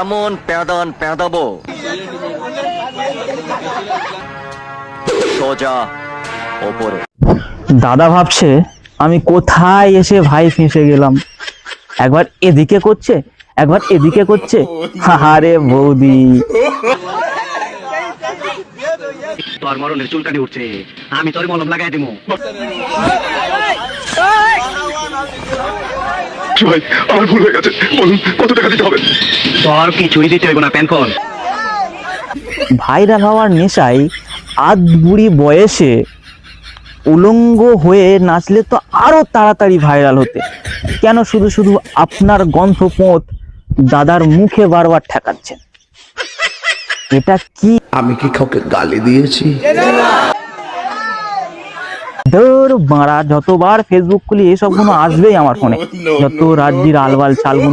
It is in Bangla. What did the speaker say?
এমন প্যাদান প্যাদাবো। সোজা ওপরে। দাদা ভাবছে আমি কোথায় এসে ভাই ফেঁসে গেলাম। একবার এদিকে করছে একবার এদিকে করছে। আরে বৌদি। তোর মরণের চুলকানি উঠছে আমি তোর মলম লাগাই দিব ভাই আমার ভুল হয়ে গেছে। বলুন কত টাকা দিতে হবে? তোর কিছুই দিতে হইব না প্যান ভাইরাল হওয়ার নেশায় আধ বুড়ি বয়সে উলঙ্গ হয়ে নাচলে তো আরও তাড়াতাড়ি ভাইরাল হতে। কেন শুধু শুধু আপনার গন্ধপোঁত দাদার মুখে বারবার ঠেকাচ্ছেন? এটা কি? আমি কি কাউকে গালি দিয়েছি? ধর বাড়া যতবার ফেসবুক খুলি এসবগুলো আসবেই আমার ফোনে যত রাজ্যের আলবাল চালগুলো